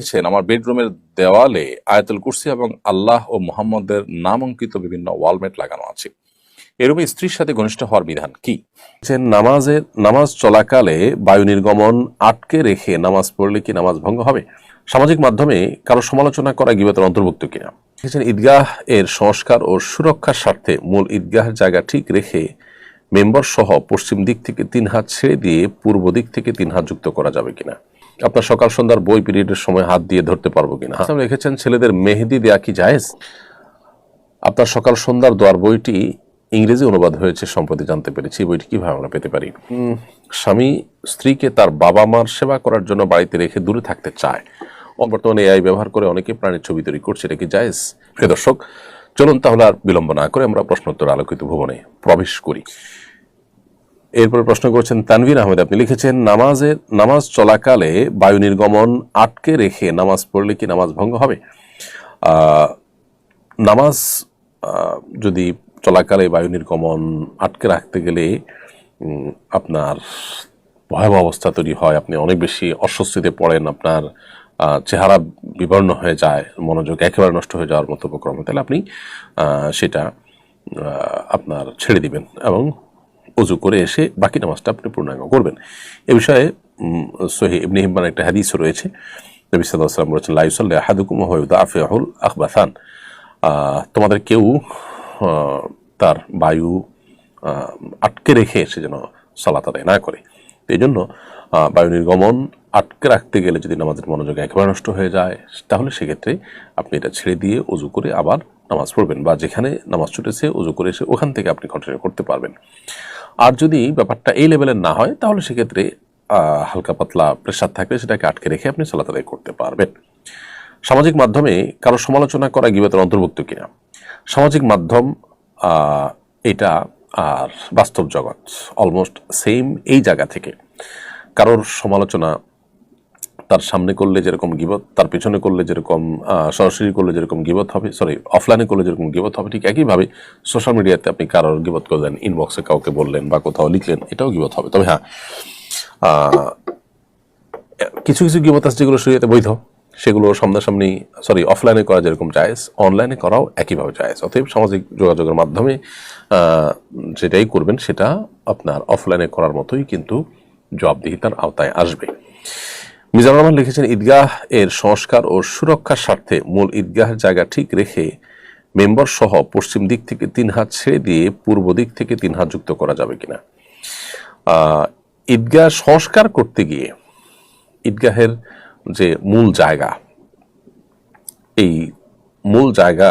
লিখেছেন আমার বেডরুমের দেওয়ালে আয়াতুল কুরসি এবং আল্লাহ ও মোহাম্মদের নাম অঙ্কিত বিভিন্ন ওয়ালমেট লাগানো আছে। এরূপে স্ত্রীর সাথে ঘনিষ্ঠ হওয়ার বিধান কি? যে নামাজের, নামাজ চলাকালে বায়ু নির্গমন আটকে রেখে নামাজ পড়লে কি নামাজ ভঙ্গ হবে? সামাজিক মাধ্যমে কারও সমালোচনা করা গিবতের অন্তর্ভুক্ত কিনা? লিখেছেন ঈদগাহ এর সংস্কার ও সুরক্ষার স্বার্থে মূল ঈদগাহের জায়গা ঠিক রেখে মেম্বার সহ পশ্চিম দিক থেকে তিন হাত ছেড়ে দিয়ে পূর্ব দিক থেকে তিন হাত যুক্ত করা যাবে কিনা? আপনার সকাল সন্ধ্যার বই পিরিয়ডের সময় হাত দিয়ে ধরতে পারব কিনা? হাসান লিখেছেন ছেলেদের মেহেদি দেয়া কি জায়েজ? আপনার সকাল সন্ধ্যার দোয়ার বইটি ইংরেজি অনুবাদ হয়েছে সম্প্রতি জানতে পেরেছি। এই বইটি কীভাবে আমরা পেতে পারি? স্বামী স্ত্রীকে তার বাবা মার সেবা করার জন্য বাড়িতে রেখে দূরে থাকতে চায়। বর্তমানে এআই ব্যবহার করে অনেকে প্রাণীর ছবি তৈরি করছে। এটা কি জায়েজ? প্রিয় দর্শক চলুন তাহলে আর বিলম্ব না করে আমরা প্রশ্নোত্তর আলোকিত ভবনে প্রবেশ করি। এরপরে প্রশ্ন করছেন, তানভীর আহমেদ, আপনি লিখেছেন নামাজের নামাজ চলাকালে বায়ু নির্গমন আটকে রেখে নামাজ পড়লে কি নামাজ ভঙ্গ হবে? নামাজ যদি চলাকালে বায়ু নির্গমন আটকে রাখতে গেলে আপনার ভয়াবহ অবস্থা তৈরি হয়, আপনি অনেক বেশি অস্বস্তিতে পড়েন, আপনার চেহারা বিবর্ণ হয়ে যায়, মনোযোগ একেবারে নষ্ট হয়ে যাওয়ার মতো উপক্রম, তাহলে আপনি সেটা আপনার ছেড়ে দিবেন এবং উজু করে এসে বাকি নামাজটা আপনি পূর্ণাঙ্গ করবেন। এ বিষয়ে সহি ইবনে হিব্বান একটা হাদিসও রয়েছে। নবী ওয়াসাল্লাম বলেছেন, লা ইউসাল্লি আহাদুকুম ওয়া হুয়া ইউদাফিউল আখবাথান তোমাদের কেউ তার বায়ু আটকে রেখে সে যেন সালাত আদায় না করে। এই জন্য বায়ু নির্গমন আটকে রাখতে গেলে যদি নামাজের মনোযোগ একেবারে নষ্ট হয়ে যায়, তাহলে সেক্ষেত্রে আপনি এটা ছেড়ে দিয়ে উজু করে আবার নামাজ পড়বেন বা যেখানে নামাজ ছুটেছে, উজু করে এসে ওখান থেকে আপনি কন্টিনিউ করতে পারবেন। আর যদি ব্যাপারটা এই লেভেলের না হয়, তাহলে সেক্ষেত্রে হালকা পাতলা প্রেশার থাকলে সেটাকে আটকে রেখে আপনি সালাত আদায় করতে পারবেন। সামাজিক মাধ্যমে কারও সমালোচনা করা গিবতের অন্তর্ভুক্ত কিনা? সামাজিক মাধ্যম এটা আর বাস্তব জগৎ অলমোস্ট সেম এই জায়গা থেকে। কারোর সমালোচনা তার সামনে করলে যেরকম গিবত, তার পেছনে করলে যেরকম সরাসরি করলে যেরকম গিবত হবে সরি অফলাইনে করলে যেরকম গিবত হবে, ঠিক একইভাবে সোশ্যাল মিডিয়াতে আপনি কারোর গিবত করলেন ইনবক্সে কাউকে বললেন বা কোথাও লিখলেন, এটাও গিবত হবে। তবে হ্যাঁ কিছু কিছু গিবত আছে যেগুলো শরীয়তে বৈধ, সেগুলো সামনাসামনি সরি অফলাইনে করা যেরকম জায়েজ অনলাইনে করাও একইভাবে জায়েজ। অতএব সামাজিক যোগাযোগের মাধ্যমে যেটাই করবেন সেটা আপনার অফলাইনে করার মতোই কিন্তু জবাবদিহিতার আওতায় আসবে। মিজানুর রহমান লিখেছেন, ঈদগাহ এর সংস্কার ও সুরক্ষার স্বার্থে মূল ঈদগাহের জায়গা ঠিক রেখে মেম্বার সহ পশ্চিম দিক থেকে তিন হাত ছেড়ে দিয়ে পূর্ব দিক থেকে তিন হাত যুক্ত করা যাবে কিনা। ঈদগাহ সংস্কার করতে গিয়ে ঈদগাহের যে মূল জায়গা, এই মূল জায়গা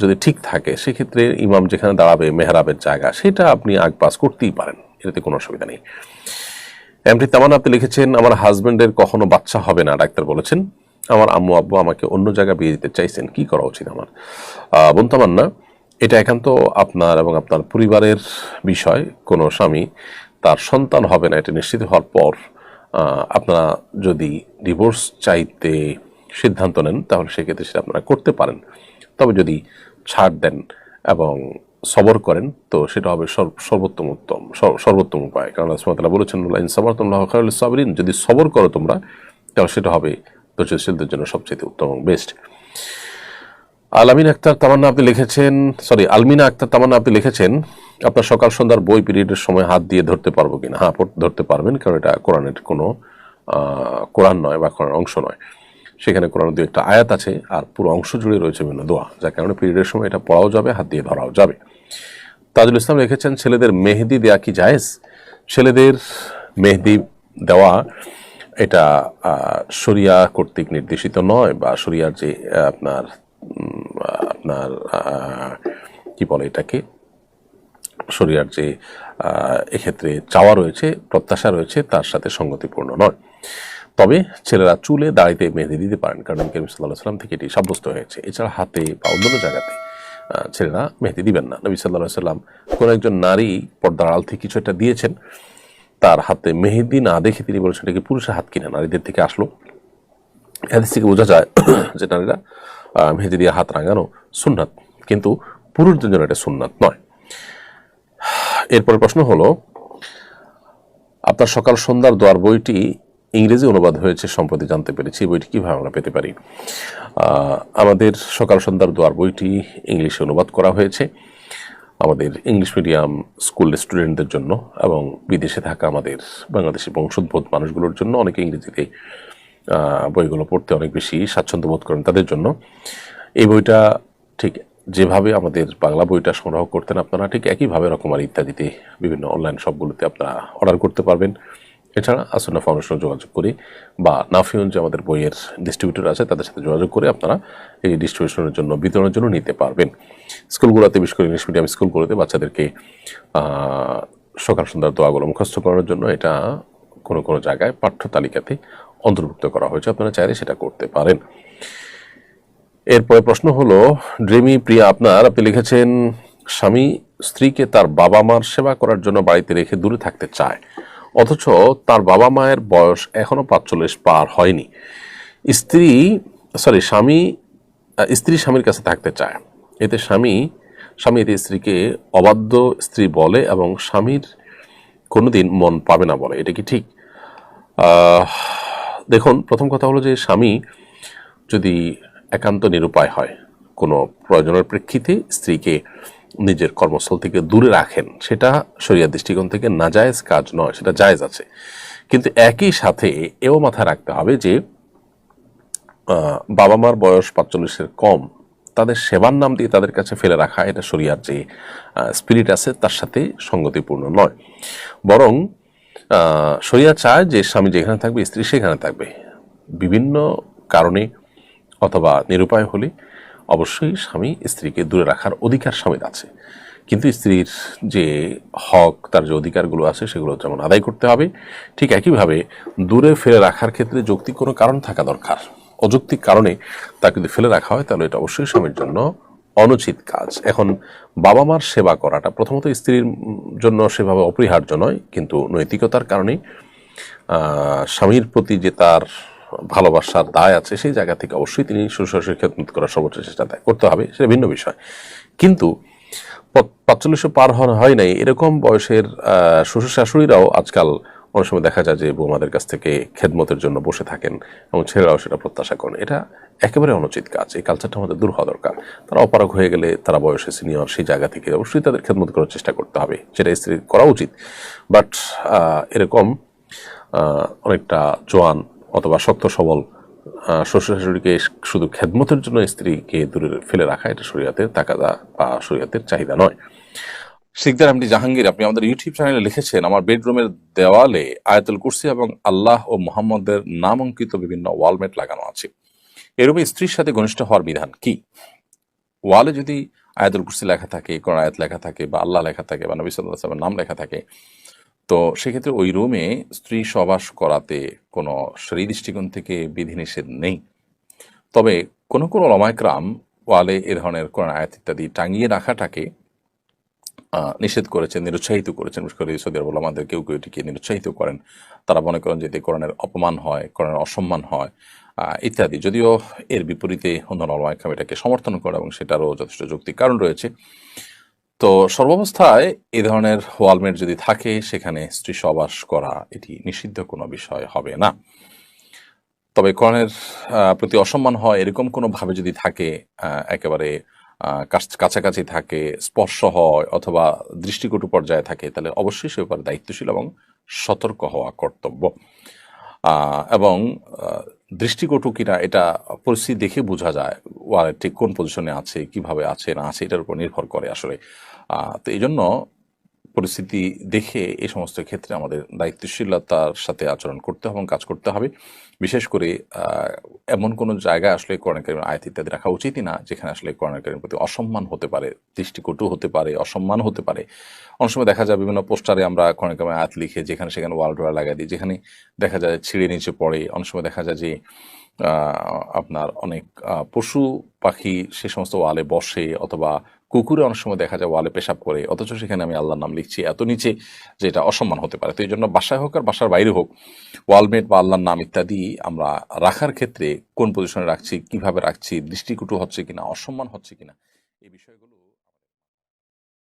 যদি ঠিক থাকে, সেক্ষেত্রে ইমাম যেখানে দাঁড়াবে, মেহরাবের জায়গা, সেটা আপনি আগ পাস করতেই পারেন, এটাতে কোনো অসুবিধা নেই। এমটি তামান আপনি লিখেছেন আমার হাজবেন্ডের কখনো বাচ্চা হবে না। ডাক্তার বলেছেন আমার আম্মু আব্বু আমাকে অন্য জায়গায় বিয়ে দিতে চাইছেন। কি করা উচিত আমার? আহ, বোন তামান্না এটা একান্ত আপনার এবং আপনার পরিবারের বিষয়। কোনো স্বামী তার সন্তান হবে না এটা নিশ্চিত হওয়ার পর আপনারা যদি ডিভোর্স চাইতে সিদ্ধান্ত নেন তাহলে সেক্ষেত্রে সেটা আপনারা করতে পারেন। তবে যদি ছাড় দেন এবং সবর করেন, তো সেটা হবে সর্ব- সর্বোত্তম উত্তম, সর- সর্বোত্তম উপায়। কারণ আসমতাল্লাহ বলেছেন ইন সবর তোমরা খায়রুল সাবরিন। যদি সবর করো তোমরা, তাহলে সেটা হবে ধৈর্যশীলদের জন্য সবচেয়ে উত্তম এবং বেস্ট আলামিন আক্তার তামান্না আপনি লিখেছেন সরি আলমিনা আক্তার তামান্না আপনি লিখেছেন, আপনার সকাল সন্ধ্যার বই পিরিয়ডের সময় হাত দিয়ে ধরতে পারব কিনা? হ্যাঁ ধরতে পারবেন, কারণ এটা কোরআনের কোনো কোরআন নয় বা কোরআন অংশ নয়। সেখানে কোরআনের দু একটা আয়াত আছে, আর পুরো অংশ জুড়ে রয়েছে বিভিন্ন দোয়া, যার কারণে পিরিয়ডের সময় এটা পড়াও যাবে, হাত দিয়ে ধরাও যাবে। তাজুল ইসলাম লিখেছেন, ছেলেদের মেহেদি দেয়া কি জায়েজ? ছেলেদের মেহেদি দেওয়া এটা শরিয়া কর্তৃক নির্দেশিত নয় বা শরিয়ার যে আপনার আপনার কি বলে এটাকে? শরিয়ার যে এক্ষেত্রে চাওয়া রয়েছে, প্রত্যাশা রয়েছে, তার সাথে সঙ্গতিপূর্ণ নয়। তবে ছেলেরা চুলে দাড়িতে মেহেদি দিতে পারেন, কারণ করিম সাল্লাহ সাল্লাম থেকে এটি সাব্যস্ত হয়েছে। এছাড়া হাতে বা অন্যান্য জায়গাতে ছেলেরা মেহেদি দিবেন না। নবী সাল্লাহ সাল্লাম কোনো একজন নারী পর্দার আড়াল থেকে কিছু একটা দিয়েছেন। তার হাতে মেহেদি না দেখে তিনি বলেছেন, এটাকে পুরুষের হাত কিনা, নারীদের থেকে আসলো। এদের থেকে বোঝা যায় যে নারীরা মেহেদি দিয়ে হাত রাঙানো সুন্নাত, কিন্তু পুরুষদের জন্য এটা সুন্নাত নয়। এরপরে প্রশ্ন হলো, আপনার সকাল সন্ধ্যার দোয়ার বইটি ইংরেজি অনুবাদ হয়েছে সম্প্রতি জানতে পেরেছি বইটি কীভাবে আমরা পেতে পারি। আমাদের সকাল সন্ধ্যার দোয়ার বইটি ইংলিশে অনুবাদ করা হয়েছে। আমাদের ইংলিশ মিডিয়াম স্কুল স্টুডেন্টদের জন্য এবং বিদেশে থাকা আমাদের বাংলাদেশি বংশোদ্ভূত মানুষগুলোর জন্য অনেকে ইংরেজিতে বইগুলো পড়তে অনেক বেশি স্বাচ্ছন্দ্য বোধ করেন তাদের জন্য। এই বইটা ঠিক যেভাবে আমাদের বাংলা বইটা সংগ্রহ করতেন আপনারা, ঠিক একইভাবে রকমারি ইত্যাদিতে বিভিন্ন অনলাইন শপগুলোতে আপনারা অর্ডার করতে পারবেন। এছাড়া আসন্না ফাউন্ডেশনে যোগাযোগ করি বা নাফিউন, যে আমাদের বইয়ের ডিস্ট্রিবিউটর আছে, তাদের সাথে যোগাযোগ করে আপনারা এই ডিস্ট্রিবিউশনের জন্য, বিতরণের জন্য নিতে পারবেন। স্কুলগুলোতে, বিশেষ করে ইংলিশ মিডিয়াম স্কুলগুলোতে বাচ্চাদেরকে সকাল সন্ধ্যার দোয়াগুলো মুখস্থ করার জন্য এটা কোনো কোনো জায়গায় পাঠ্য তালিকাতে অন্তর্ভুক্ত করা হয়েছে। আপনারা চাইলে সেটা করতে পারেন। এরপরে প্রশ্ন হলো ড্রেমি প্রিয়া, আপনার, আপনি লিখেছেন, স্বামী স্ত্রীকে তার বাবা মার সেবা করার জন্য বাড়িতে রেখে দূরে থাকতে চায়। অথচ তার বাবা মায়ের বয়স এখনও পাঁচচল্লিশ পার হয়নি। স্ত্রী সরি স্বামী স্ত্রী স্বামীর কাছে থাকতে চায়। এতে স্বামী স্বামী এতে স্ত্রীকে অবাধ্য স্ত্রী বলে এবং স্বামীর কোনোদিন মন পাবে না বলে। এটা কি ঠিক? দেখুন, প্রথম কথা হলো যে স্বামী যদি একান্ত নিরুপায় হয়, কোনো প্রয়োজনের প্রেক্ষিতে স্ত্রীকে নিজের কর্মস্থল থেকে দূরে রাখেন, সেটা শরিয়া দৃষ্টিকোণ থেকে নাজায়েজ কাজ নয়, সেটা জায়েজ আছে। কিন্তু একই সাথে এও মাথায় রাখতে হবে যে বাবা মার বয়স পাঁচচল্লিশের কম, তাদের সেবার নাম দিয়ে তাদের কাছে ফেলে রাখা এটা শরিয়ার যে স্পিরিট আছে, তার সাথে সঙ্গতিপূর্ণ নয়। বরং শরিয়া চায় যে স্বামী যেখানে থাকবে, স্ত্রী সেখানে থাকবে। বিভিন্ন কারণে অথবা নিরুপায় হলে অবশ্যই স্বামী স্ত্রীকে দূরে রাখার অধিকার স্বামীর আছে। কিন্তু স্ত্রীর যে হক, তার যে অধিকারগুলো আছে, সেগুলো যেমন আদায় করতে হবে, ঠিক একইভাবে দূরে ফেলে রাখার ক্ষেত্রে যৌক্তিক কোনো কারণ থাকা দরকার। অযৌক্তিক কারণে তাকে যদি ফেলে রাখা হয়, তাহলে এটা অবশ্যই স্বামীর জন্য অনুচিত কাজ। এখন বাবা মার সেবা করাটা প্রথমত স্ত্রীর জন্য সেভাবে অপরিহার্য নয়, কিন্তু নৈতিকতার কারণে স্বামীর প্রতি যে তার ভালোবাসার দায় আছে, সেই জায়গা থেকে অবশ্যই তিনি শ্বশুর খেদমত করার সর্বোচ্চ চেষ্টা দেয়- করতে হবে, সেটা ভিন্ন বিষয়। কিন্তু পাঁচচল্লিশে পার হন, হয় নাই, এরকম বয়সের শ্বশুর শাশুড়িরাও আজকাল অনেক সময় দেখা যায় যে বৌমাদের কাছ থেকে খেদমতের জন্য বসে থাকেন, এবং ছেলেরাও সেটা প্রত্যাশা করেন। এটা একেবারে অনুচিত কাজ, এই কালচারটা আমাদের দূর হওয়া দরকার। তারা অপারগ হয়ে গেলে তারা বয়সে সিনিয়র সেই জায়গা থেকে অবশ্যই তাদের খেদমত করার চেষ্টা করতে হবে সেটা স্ত্রী করা উচিত। বাট এরকম অনেকটা জোয়ান অথবা শক্ত সবল শ্বশুর শাশুড়িকে শুধু খেদমতের জন্য স্ত্রীকে দূরে ফেলে রাখা, এটা শরীয়তের তাকাদা বা শরীয়তের চাহিদা নয়। শিকদার এমডি জাহাঙ্গীর, আপনি আমাদের ইউটিউব চ্যানেলে লিখেছেন, আমার বেডরুমের দেওয়ালে আয়াতুল কুরসি এবং আল্লাহ ও মোহাম্মদের নাম অঙ্কিত বিভিন্ন ওয়ালমেট লাগানো আছে। এরূপে স্ত্রীর সাথে ঘনিষ্ঠ হওয়ার বিধান কি? ওয়ালে যদি আয়াতুল কুরসি লেখা থাকে কোন আয়াত লেখা থাকে বা আল্লাহ লেখা থাকে বা নবী সাল্লাহ সাল্লামের নাম লেখা থাকে তো সেক্ষেত্রে ওই রুমে স্ত্রী সবাস করাতে কোনো শরীর দৃষ্টিকোণ থেকে বিধিনিষেধ নেই। তবে কোনো কোনো লমায়করাম ওয়ালে এ ধরনের কোরআন আয়াত ইত্যাদি টাঙিয়ে রাখাটাকে নিষেধ করেছেন, নিরুৎসাহিত করেছেন। বিশেষ করে সৌদি আরব আমাদের কেউ কেউ এটিকে নিরুৎসাহিত করেন। তারা মনে করেন যে এতে কোরআনের অপমান হয়, কোরআনের অসম্মান হয় ইত্যাদি। যদিও এর বিপরীতে অন্যান্য অলমাইকাম এটাকে সমর্থন করে এবং সেটারও যথেষ্ট যৌক্তিক কারণ রয়েছে। তো সর্বাবস্থায় এ ধরনের ওয়ালমেট যদি থাকে, সেখানে স্ত্রী সবাস করা এটি নিষিদ্ধ কোনো বিষয় হবে না। তবে কোরআনের প্রতি অসম্মান হয় এরকম কোনো ভাবে যদি থাকে একেবারে কাছ- কাছাকাছি থাকে, স্পর্শ হয় অথবা দৃষ্টিকটু পর্যায়ে থাকে, তাহলে অবশ্যই সে ব্যাপারে দায়িত্বশীল এবং সতর্ক হওয়া কর্তব্য। এবং দৃষ্টিকটু কিনা এটা পরিস্থিতি দেখে বোঝা যায় ঠিক কোন পজিশনে আছে, কীভাবে আছে, না আছে, এটার উপর নির্ভর করে আসলে তো এই জন্য পরিস্থিতি দেখে এই সমস্ত ক্ষেত্রে আমাদের দায়িত্বশীলতার সাথে আচরণ করতে হবে এবং কাজ করতে হবে। বিশেষ করে এমন কোনো জায়গায় আসলে করোনাকালীন আয়াত ইত্যাদি রাখা উচিতই না, যেখানে আসলে করোনাকালীন প্রতি অসম্মান হতে পারে, দৃষ্টিকটু হতে পারে, অসম্মান হতে পারে। অনেক সময় দেখা যায় বিভিন্ন পোস্টারে আমরা করোনাকালীন আয়াত লিখে, যেখানে সেখানে ওয়াল ডোয়ার লাগাই দিই, যেখানে দেখা যায় ছিঁড়ে নিচে পড়ে। অনেক সময় দেখা যায় যে আপনার অনেক পশু পাখি সে সমস্ত ওয়ালে বসে অথবা কুকুরে অনেক সময় দেখা যায় ওয়ালে পেশাব করে, অথচ সেখানে আমি আল্লাহর নাম লিখছি এত নিচে যে এটা অসম্মান হতে পারে। তো এই জন্য বাসায় হোক আর বাসার বাইরে হোক, ওয়ালমেট বা আল্লাহর নাম ইত্যাদি আমরা রাখার ক্ষেত্রে কোন পজিশনে রাখছি, কীভাবে রাখছি, দৃষ্টিকুটু হচ্ছে কিনা, অসম্মান হচ্ছে কিনা, এই বিষয়গুলো